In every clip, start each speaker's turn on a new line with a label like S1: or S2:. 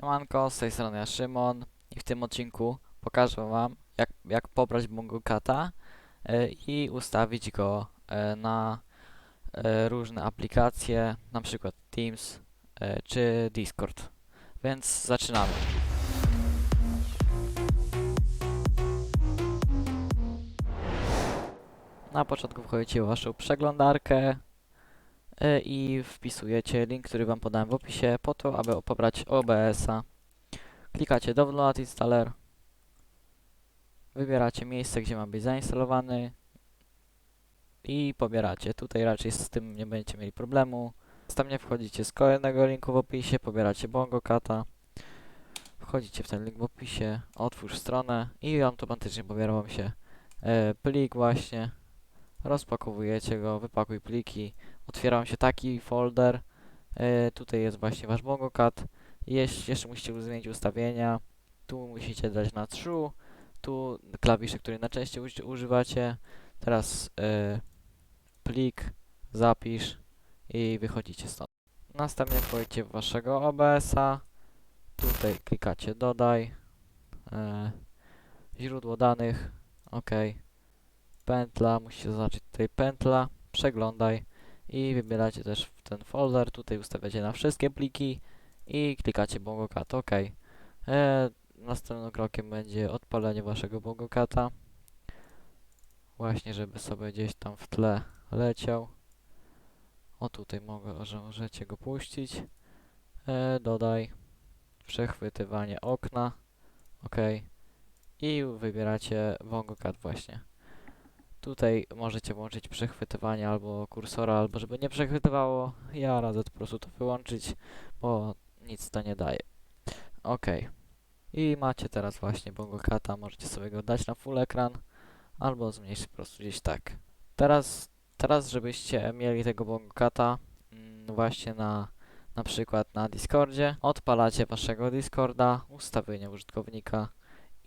S1: Siemanko, z tej strony ja Szymon i w tym odcinku pokażę Wam jak, jak pobrać Bongokata e, i ustawić go e, na e, różne aplikacje, na przykład Teams e, czy Discord. Więc zaczynamy. Na początku wchodzicie w Waszą przeglądarkę i wpisujecie link, który Wam podałem w opisie po to, aby pobrać OBS-a. Klikacie Download Installer. Wybieracie miejsce, gdzie ma być zainstalowany. I pobieracie. Tutaj raczej z tym nie będziecie mieli problemu. Następnie wchodzicie z kolejnego linku w opisie, pobieracie BongoCata. Wchodzicie w ten link w opisie, otwórz stronę i automatycznie pobiera wam się e, plik właśnie. Rozpakowujecie go, wypakuj pliki. Otwiera wam się taki folder. E, tutaj jest właśnie wasz BongoCat. Jeśli jeszcze musicie zmienić ustawienia, tu musicie dać na true, tu klawisze, które najczęściej uży- używacie. Teraz e, plik, zapisz i wychodzicie stąd. Następnie wchodzicie w waszego OBS-a. Tutaj klikacie dodaj. E, źródło danych. OK. Pętla, musicie zaznaczyć tutaj pętla. Przeglądaj i wybieracie też ten folder. Tutaj ustawiacie na wszystkie pliki i klikacie BongoCat OK. E, następnym krokiem będzie odpalenie waszego BongoCata. Właśnie, żeby sobie gdzieś tam w tle leciał. O tutaj mogę, że możecie go puścić. E, dodaj przechwytywanie okna. OK. I wybieracie BongoCat właśnie. Tutaj możecie włączyć przechwytywanie albo kursora, albo żeby nie przechwytywało. Ja radzę po prostu to wyłączyć, bo nic to nie daje. OK. I macie teraz właśnie BongoCata, możecie sobie go dać na full ekran, albo zmniejszyć po prostu gdzieś tak. Teraz, teraz żebyście mieli tego BongoCata mm, właśnie na na przykład na Discordzie, odpalacie waszego Discorda, ustawienia użytkownika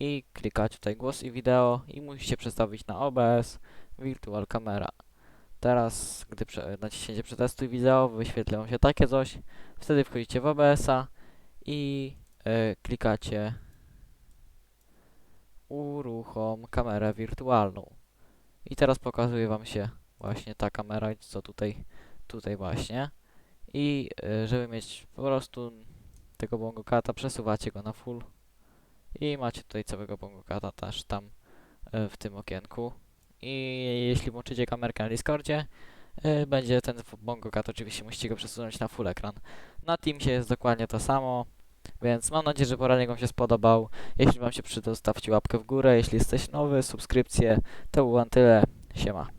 S1: i klikacie tutaj głos i wideo i musicie przestawić na OBS Virtual Camera. Teraz, gdy prze, naciśniecie przetestuj wideo, wyświetla się takie coś. Wtedy wchodzicie w OBS-a i e, klikacie uruchom kamerę wirtualną. I teraz pokazuje wam się właśnie ta kamera, co tutaj, tutaj właśnie. I e, żeby mieć po prostu tego bongokata, przesuwacie go na full. I macie tutaj całego bongokata też tam e, w tym okienku. I jeśli włączycie kamerkę na Discordzie, e, będzie ten bongokat, oczywiście musicie go przesunąć na full ekran. Na Teamsie jest dokładnie to samo, więc mam nadzieję, że poradnik Wam się spodobał. Jeśli Wam się przydał, stawcie łapkę w górę. Jeśli jesteś nowy, subskrypcję. To było tyle. Siema.